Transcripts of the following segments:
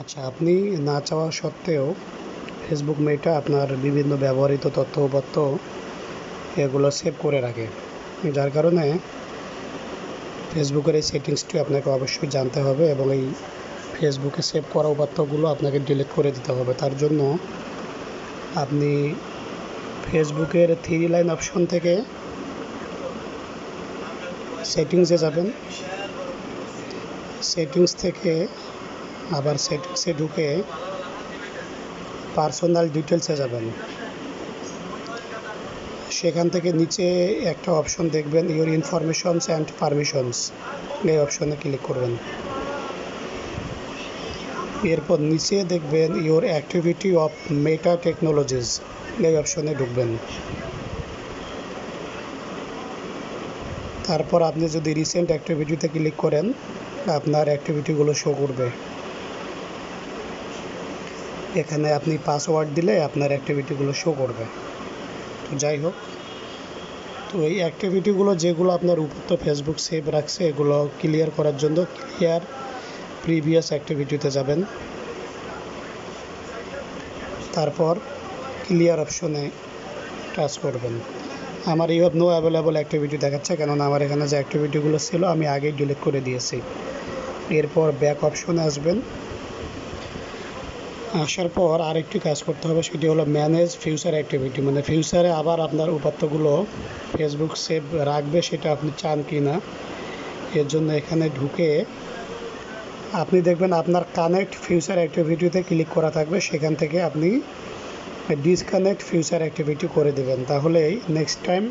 আচ্ছা আপনি না চাওয়া সত্ত্বেও ফেসবুক মেটা আপনার বিভিন্ন ব্যবহৃত তথ্য উপাত্ত এগুলো সেভ করে রাখে। যার কারণে ফেসবুকের এই সেটিংসটি আপনাকে অবশ্যই জানতে হবে এবং এই ফেসবুকে সেভ করা উপাত্তগুলো আপনাকে ডিলিট করে দিতে হবে। তার জন্য আপনি ফেসবুকের থ্রি লাইন অপশন থেকে সেটিংসে যাবেন। সেটিংস থেকে আবার সেটিংসে ঢুকে পার্সোনাল ডিটেলসে যাবেন। সেখান থেকে নিচে একটা অপশন দেখবেন ইওর ইনফরমেশনস অ্যান্ড পারমিশনস এই অপশনে ক্লিক করবেন। এরপর নিচে দেখবেন your activity of Meta technologies এই অপশনে ঢুকবেন। তারপর আপনি যদি রিসেন্ট অ্যাক্টিভিটিতে ক্লিক করেন, আপনার অ্যাক্টিভিটিগুলো শো করবে। এখানে আপনি পাসওয়ার্ড দিলে আপনার অ্যাক্টিভিটিগুলো শো করবে। তো যাই হোক, তো এই অ্যাক্টিভিটিগুলো যেগুলো আপনার উপর তো ফেসবুক সেভ রাখছে, এগুলো ক্লিয়ার করার জন্য ক্লিয়ার প্রিভিয়াস অ্যাক্টিভিটিতে যাবেন। তারপর ক্লিয়ার অপশনে টাচ করবেন। আমার you have no available activity দেখাচ্ছে, কেননা আমার এখানে যে অ্যাক্টিভিটিগুলো ছিল, আমি আগেই ডিলিট করে দিয়েছি। এরপর ব্যাক অপশনে আসবেন। আসার পর আরেকটি কাজ করতে হবে, সেটি হলো ম্যানেজ ফিউচার অ্যাক্টিভিটি মানে ফিউচারে আবার আপনার উপাত্তগুলো ফেসবুক সেভ রাখবে, সেটা আপনি চান কি না এর জন্য এখানে ঢুকে আপনি দেখবেন আপনার কানেক্ট ফিউচার অ্যাক্টিভিটিতে ক্লিক করা থাকবে, সেখান থেকে আপনি ডিসকানেক্ট ফিউচার অ্যাক্টিভিটি করে দেবেন। তাহলেই নেক্সট টাইম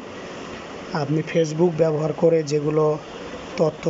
আপনি ফেসবুক ব্যবহার করে যেগুলো তথ্য